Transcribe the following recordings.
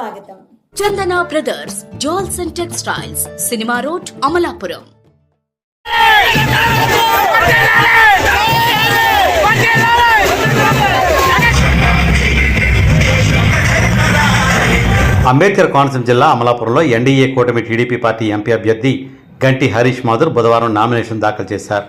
స్వాగతం. Chandana brothers jewels and textiles cinema road Amalapuram. Ambedkar Konaseema జిల్లా అమలాపురంలో NDA కూటమి టీడీపీ పార్టీ ఎంపీ అభ్యర్థి గంటి హరీష్ మాధుర్ బుధవారం నామినేషన్ దాఖలు చేశారు.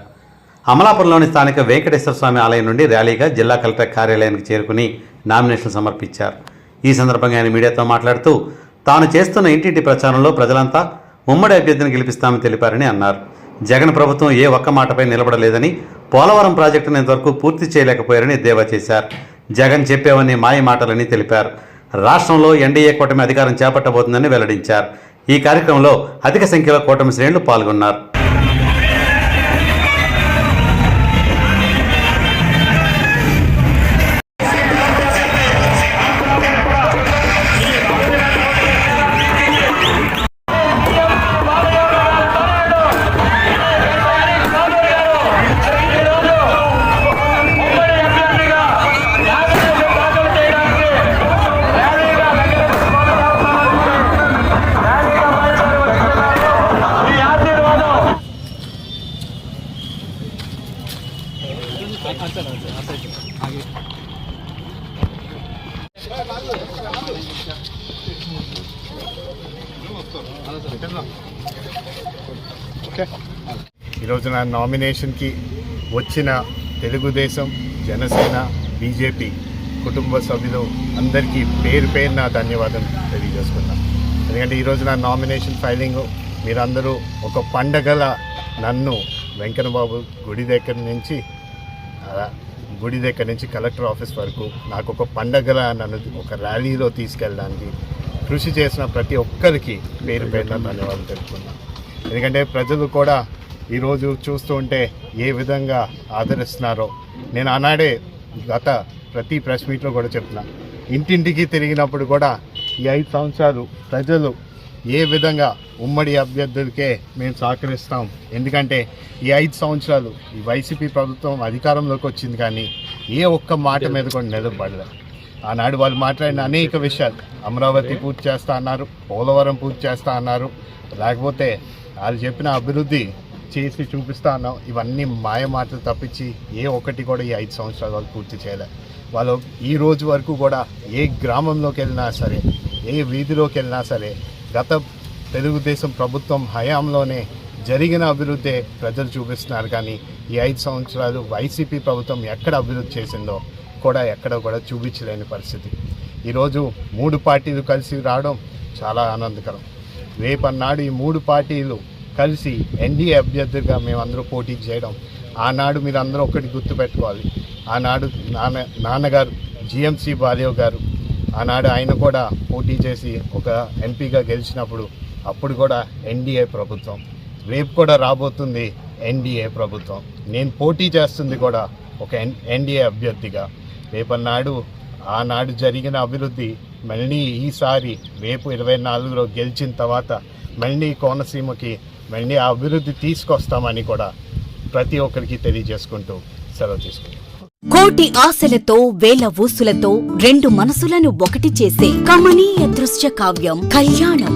అమలాపురంలోని స్థానిక వెంకటేశ్వర స్వామి ఆలయం నుండి ర్యాలీగా జిల్లా కలెక్టర్ కార్యాలయానికి చేరుకుని నామినేషన్ సమర్పించారు. ఈ సందర్భంగా ఆయన మీడియాతో మాట్లాడుతూ తాను చేస్తున్న ఇంటింటి ప్రచారంలో ప్రజలంతా ఉమ్మడి అభ్యర్థిని గెలిపిస్తామని తెలిపారని అన్నారు. జగన్ ప్రభుత్వం ఏ ఒక్క మాటపై నిలబడలేదని పోలవరం ప్రాజెక్టును ఇంతవరకు పూర్తి చేయలేకపోయారని ఎద్దేవా చేశారు. జగన్ చెప్పేవన్నీ మాయ మాటలని తెలిపారు. రాష్ట్రంలో ఎన్డీఏ కూటమి అధికారం చేపట్టబోతుందని వెల్లడించారు. ఈ కార్యక్రమంలో అధిక సంఖ్యలో కూటమి శ్రేణులు పాల్గొన్నారు. ఈరోజు నా నామినేషన్కి వచ్చిన తెలుగుదేశం జనసేన బీజేపీ కుటుంబ సభ్యులు అందరికీ పేరు పేరు నా ధన్యవాదాలు తెలియజేసుకున్నాను ఎందుకంటే ఈరోజు నా నామినేషన్ ఫైలింగ్ మీరందరూ ఒక పండగల నన్ను వెంకన్నబాబు గుడి దగ్గర నుంచి గుడి దగ్గర నుంచి కలెక్టర్ ఆఫీస్ వరకు నాకు ఒక పండగల నన్ను ఒక ర్యాలీలో తీసుకెళ్ళడానికి కృషి చేసిన ప్రతి ఒక్కరికి పేరు పేరున ధన్యవాదాలు తెలుపుకున్నాను ఎందుకంటే ప్రజలు కూడా ఈరోజు చూస్తూ ఉంటే ఏ విధంగా ఆదరిస్తున్నారో. నేను ఆనాడే గత ప్రతి ప్రెస్ మీట్లో కూడా చెప్తున్నా. ఇంటింటికి తిరిగినప్పుడు కూడా ఈ ఐదు సంవత్సరాలు ప్రజలు ఏ విధంగా ఉమ్మడి అభ్యర్థులకే మేము సహకరిస్తాం. ఎందుకంటే ఈ ఐదు సంవత్సరాలు ఈ వైసీపీ ప్రభుత్వం అధికారంలోకి వచ్చింది కానీ ఏ ఒక్క మాట మీద కూడా నిలబడలేదు. ఆనాడు వాళ్ళు మాట్లాడిన అనేక విషయాలు. అమరావతి పూర్తి చేస్తా అన్నారు పోలవరం పూర్తి చేస్తా అన్నారు. లేకపోతే వాళ్ళు చెప్పిన అభివృద్ధి చేసి చూపిస్తా అన్నాం. ఇవన్నీ మాయ మాటలు తప్పించి ఏ ఒక్కటి కూడా ఈ ఐదు సంవత్సరాలు వాళ్ళు పూర్తి చేయలేదు వాళ్ళు ఈ రోజు వరకు కూడా ఏ గ్రామంలోకి వెళ్ళినా సరే ఏ వీధిలోకి వెళ్ళినా సరే గత తెలుగుదేశం ప్రభుత్వం హయాంలోనే జరిగిన అభివృద్ధి ప్రజలు చూపిస్తున్నారు. కానీ ఈ ఐదు సంవత్సరాలు వైసీపీ ప్రభుత్వం ఎక్కడ అభివృద్ధి చేసిందో కూడా ఎక్కడ కూడా చూపించలేని పరిస్థితి. ఈరోజు మూడు పార్టీలు కలిసి రావడం చాలా ఆనందకరం. రేపన్నాడు ఈ మూడు పార్టీలు కలిసి ఎన్డీఏ అభ్యర్థిగా మేమందరూ పోటీ చేయడం. ఆనాడు మీరు అందరూ ఒకటి గుర్తుపెట్టుకోవాలి ఆనాడు నాన్న నాన్నగారు జిఎంసి బాలేవ్ గారు ఆనాడు ఆయన కూడా పోటీ చేసి ఒక ఎంపీగా గెలిచినప్పుడు అప్పుడు కూడా ఎన్డీఏ ప్రభుత్వం. రేపు కూడా రాబోతుంది ఎన్డీఏ ప్రభుత్వం. నేను పోటీ చేస్తుంది కూడా ఒక ఎన్ ఎన్డీఏ అభ్యర్థిగా. రేపన్నాడు. ఆనాడు జరిగిన అభివృద్ధి మళ్ళీ ఈసారి రేపు ఇరవై నాలుగులో గెలిచిన తర్వాత మళ్ళీ కోనసీమకి మళ్ళీ ఆ అభివృద్ధి తీసుకొస్తామని కూడా ప్రతి ఒక్కరికి తెలియజేసుకుంటూ సెలవు తీసుకుంటాం కోటి ఆశలతో వేల ఊసులతో రెండు మనసులను ఒకటి చేసే కమనీయ దృశ్య కావ్యం కళ్యాణం.